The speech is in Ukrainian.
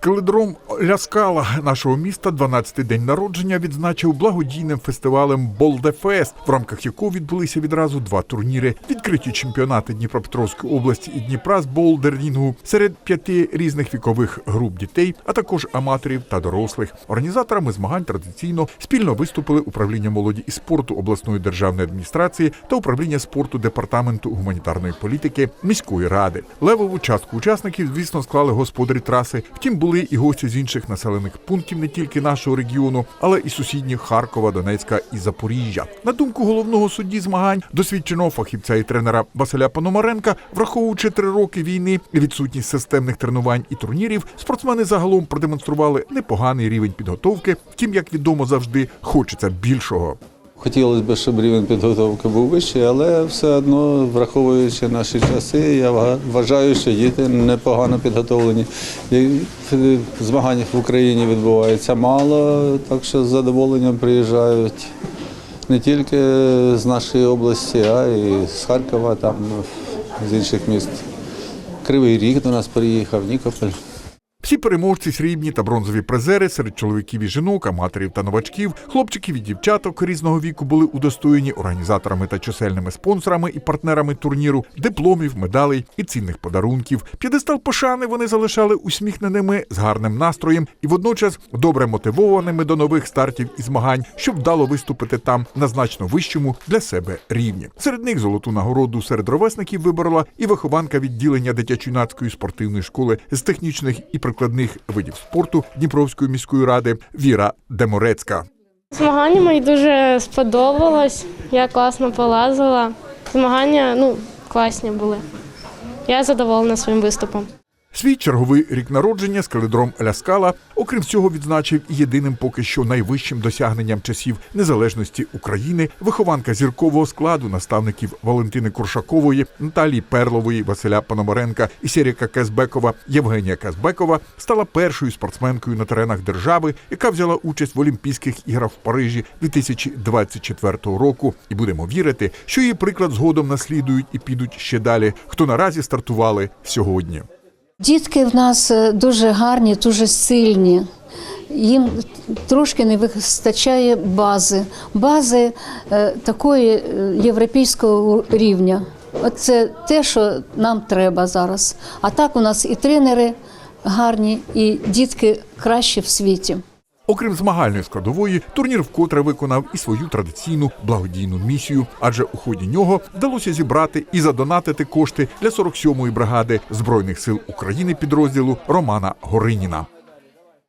Скеледром Ляскала нашого міста 12-й день народження відзначив благодійним фестивалем Болдефест, в рамках якого відбулися відразу два турніри: відкриті чемпіонати Дніпропетровської області і Дніпра з болдерінгу серед п'яти різних вікових груп дітей, а також аматорів та дорослих. Організаторами змагань традиційно спільно виступили управління молоді і спорту обласної державної адміністрації та управління спорту департаменту гуманітарної політики міської ради. Левову частку учасників, звісно, склали господарі траси. Втім, були і гості з інших населених пунктів не тільки нашого регіону, але і сусідніх Харкова, Донецька і Запоріжжя. На думку головного судді змагань, досвідченого фахівця і тренера Василя Пономаренка, враховуючи три роки війни і відсутність системних тренувань і турнірів, спортсмени загалом продемонстрували непоганий рівень підготовки. Втім, як відомо, завжди хочеться більшого. Хотілося б, щоб рівень підготовки був вищий, але все одно, враховуючи наші часи, я вважаю, що діти непогано підготовлені. І в Україні відбувається мало, так що з задоволенням приїжджають не тільки з нашої області, а й з Харкова, там з інших міст. Кривий Ріг до нас приїхав, Нікополь. Всі переможці срібні та бронзові призери серед чоловіків і жінок, аматорів та новачків, хлопчиків і дівчаток різного віку були удостоєні організаторами та чисельними спонсорами і партнерами турніру, дипломів, медалей і цінних подарунків. П'єдестал пошани вони залишали усміхненими з гарним настроєм і водночас добре мотивованими до нових стартів і змагань, щоб вдало виступити там на значно вищому для себе рівні. Серед них золоту нагороду серед ровесників виборола і вихованка відділення дитячо-юнацької спортивної школи з технічних і прикладних видів спорту Дніпровської міської ради Віра Деморецька. Змагання мені дуже сподобалось. Я класно полазила. Змагання ну, класні були. Я задоволена своїм виступом. Свій черговий рік народження скаледром Ляскала, окрім всього, відзначив єдиним поки що найвищим досягненням часів незалежності України вихованка зіркового складу наставників Валентини Куршакової, Наталії Перлової, Василя Пономаренка і Сіріка Казбекова Євгенія Казбекова стала першою спортсменкою на теренах держави, яка взяла участь в Олімпійських іграх в Парижі 2024 року. І будемо вірити, що її приклад згодом наслідують і підуть ще далі, хто наразі стартували сьогодні. Дітки в нас е, дуже гарні, дуже сильні. Їм трошки не вистачає бази, бази е, такої е, європейського рівня. Це те, що нам треба зараз. А так у нас і тренери гарні, і дітки кращі в світі. Окрім змагальної складової, турнір вкотре виконав і свою традиційну благодійну місію, адже у ході нього вдалося зібрати і задонатити кошти для 47-ї бригади збройних сил України підрозділу Романа Гориніна.